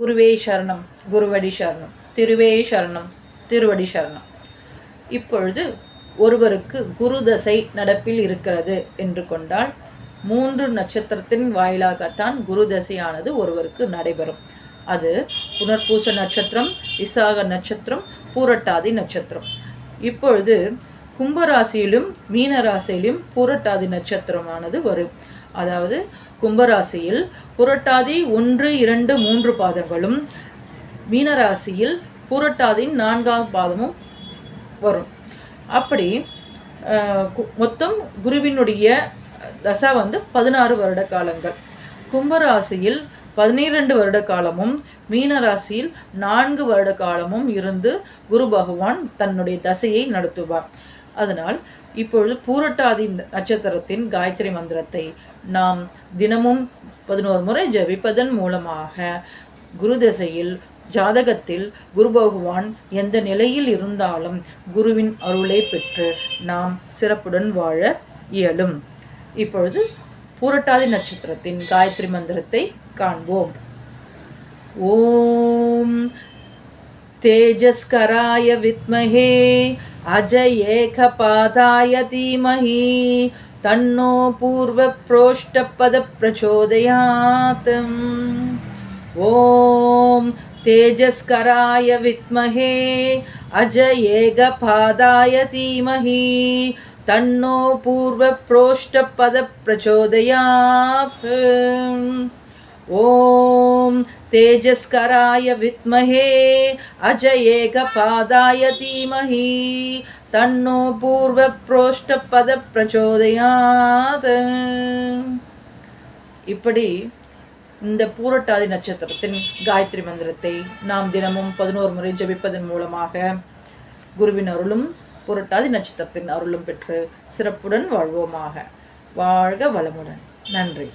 குருவே சரணம் குருவடி சரணம் திருவே சரணம் திருவடி சரணம். இப்பொழுது ஒருவருக்கு குரு தசை நடப்பில் இருக்கிறது என்று கொண்டால் மூன்று நட்சத்திரத்தின் வாயிலாகத்தான் குரு தசையானது ஒருவருக்கு நடைபெறும். அது புனர்பூச நட்சத்திரம் விசாக நட்சத்திரம் பூரட்டாதி நட்சத்திரம். இப்பொழுது கும்பராசியிலும் மீனராசியிலும் பூரட்டாதி நட்சத்திரமானது வரும். அதாவது கும்பராசியில் புரட்டாதி ஒன்று இரண்டு மூன்று பாதங்களும் மீனராசியில் புரட்டாதியின் நான்காம் பாதமும் வரும். அப்படி மொத்தம் குருவினுடைய தசை வந்து பதினாறு வருட காலங்கள். கும்பராசியில் பதினிரண்டு வருட காலமும் மீனராசியில் நான்கு வருட காலமும் இருந்து குரு பகவான் தன்னுடைய தசையை நடத்துவார். அதனால் இப்பொழுது பூரட்டாதி நட்சத்திரத்தின் காயத்ரி மந்திரத்தை நாம் தினமும் பதினோரு முறை ஜபிப்பதன் மூலமாக குரு தசையில் ஜாதகத்தில் குரு பகவான் எந்த நிலையில் இருந்தாலும் குருவின் அருளை பெற்று நாம் சிறப்புடன் வாழ இயலும். இப்பொழுது பூரட்டாதி நட்சத்திரத்தின் காயத்ரி மந்திரத்தை காண்போம். ஓம் तेजस्कराय विद्महे अजयेकपादाय धीमहि तन्नो पूर्वप्रोष्टपदप्रचोदयात् ॐ तेजस्कराय विद्महे अजयेकपादाय धीमहि तन्नो पूर्वप्रोष्टपदप्रचोदयात् ॐ तेजस्कराय विद्महे अजयेकपादाय धीमहि तन्नो पूर्वप्रोष्टपदप्रचोदयात् இப்படி இந்த பூரட்டாதி நட்சத்திரத்தின் காயத்ரி மந்திரத்தை நாம் தினமும் பதினோரு முறை ஜெபிப்பதன் மூலமாக குருவின் அருளும் புரட்டாதி நட்சத்திரத்தின் அருளும் பெற்று சிறப்புடன் வாழ்வோமாக வாழ்க வளமுடன் நன்றி